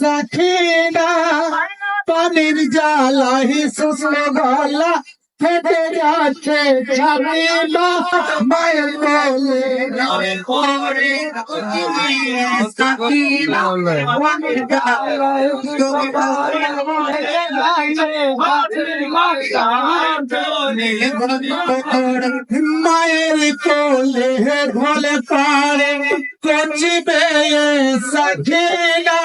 সখিনা, পানির জ্বালাই শুষ্ক গলা ফেটে যাচ্ছে ছাবিলা মায়ের জ্বালাই শুষ্ক মায়ের কোলে ঢোলে পারে, কচি বেয়ে সখিনা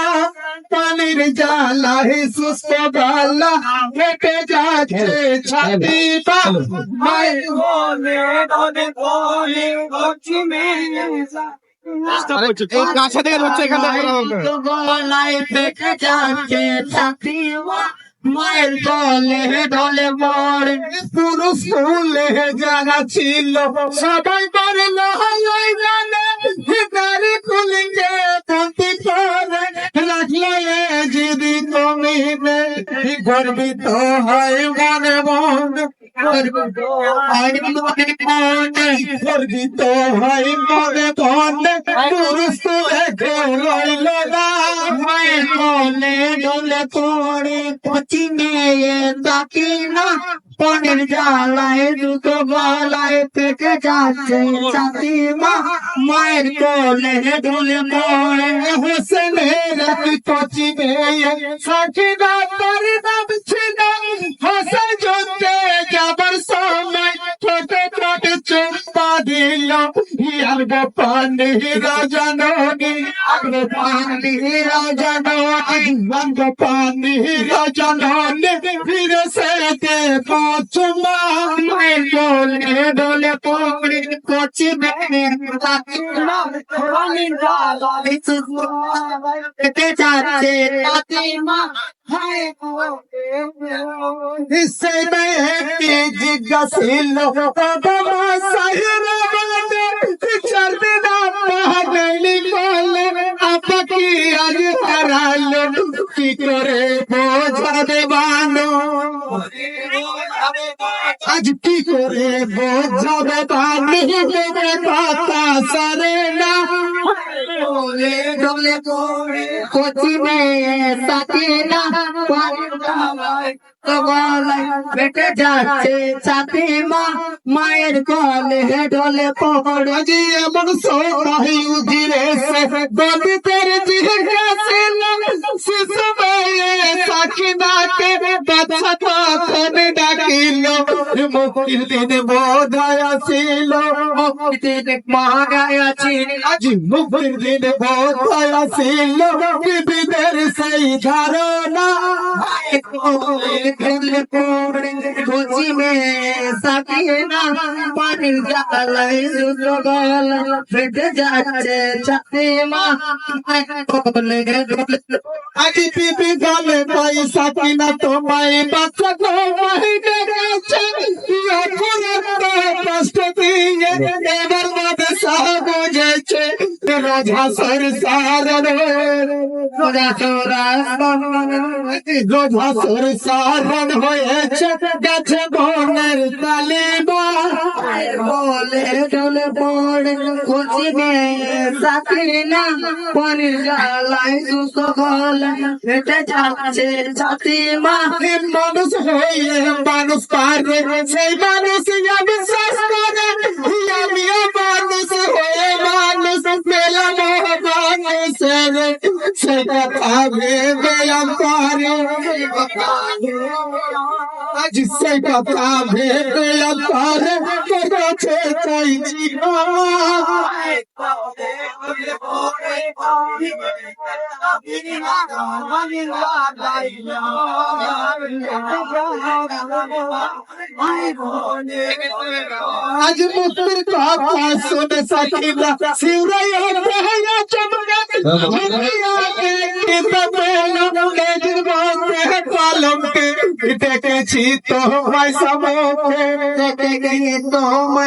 পানির জ্বালা হে সুস্থ গালা কেটে যাচ্ছে ছাতি পা। মায়ের এই কাছে থেকে ধরছে এখান থেকে গলায় থেকে যাচ্ছে ছাতি মায়ের দলে ঢলে পড়ে পুরুষ ফুলে জায়গা ছিল। সবাই পারে লহাই গর্বিত হয় মনে মনে গর্বিত হয় মনে মনে পুরুষ পনেরো জ্বালায় দুটো গলায় থেকে যাচ্ছে ছাতি মা মায়ের কোলে ঢলে পড়ে হোসেনের মেয়ে সাথী না ইয়ার গোপানি রাজননী আগর পানি রাজননী অঙ্গ পানি রাজননী ফির সে কে পাচুমা মায়ের ডোলে ডোলে পড়ে কচি মেয়ে পানির জ্বালায় পেটে যাচ্ছে তাতে মা ইসে মেয়ে জিজ্ঞাসিল আপকি আজ হারালো কি করে বোঝাবে বানো আজ কি করে বোঝাবে বানি কথা সারে না। ডলে করে কচি মেয়ে সাথে না গলায় বেটে যাচ্ছে সাথে মা মায়ের গলে ডলে পড়ে জি এমন সোনাই উজিরে সে গলিতের জিজ্ঞাসিল শিশু মেয়ে সাক্ষী নাকে বাচ্চা তখন ডাকিল মুক্তির দিন বোধয় ছিল মুক্তির দিন মহাগায় ছিল। আজ মুক্তির দিন বোধয় ছিল, বিবিদের সেই ধারণা। মে সাকিনা পানির জ্বালায় দুটো গলা ফেটে যাচ্ছে ছাতে মা। বিবি তোমায় বাচ্চা তোমায় রোজা সর সারণ রোজা চোরা রোজা সর সারণ হয়েছে গেছে বনের তালিবা বলে চলে পড়ে খুশি মেয়ে সাকিনা পনির জ্বালায় সুস্থ গলা হেঁটে যাচ্ছে ছাতি মা মানুষ হয়ে মানুষ পারে সেই মানুষ আমি শ্বাস করে আমিও सत तारी ভেবে পারে আজ সে কথা ভেবে পারে কাছে চাইছি আজ মুক্তির কথা শুনে শিউরাইয়া বেহায়া চমকা। দেখেছি তোমায় সময় দেখে তোমায়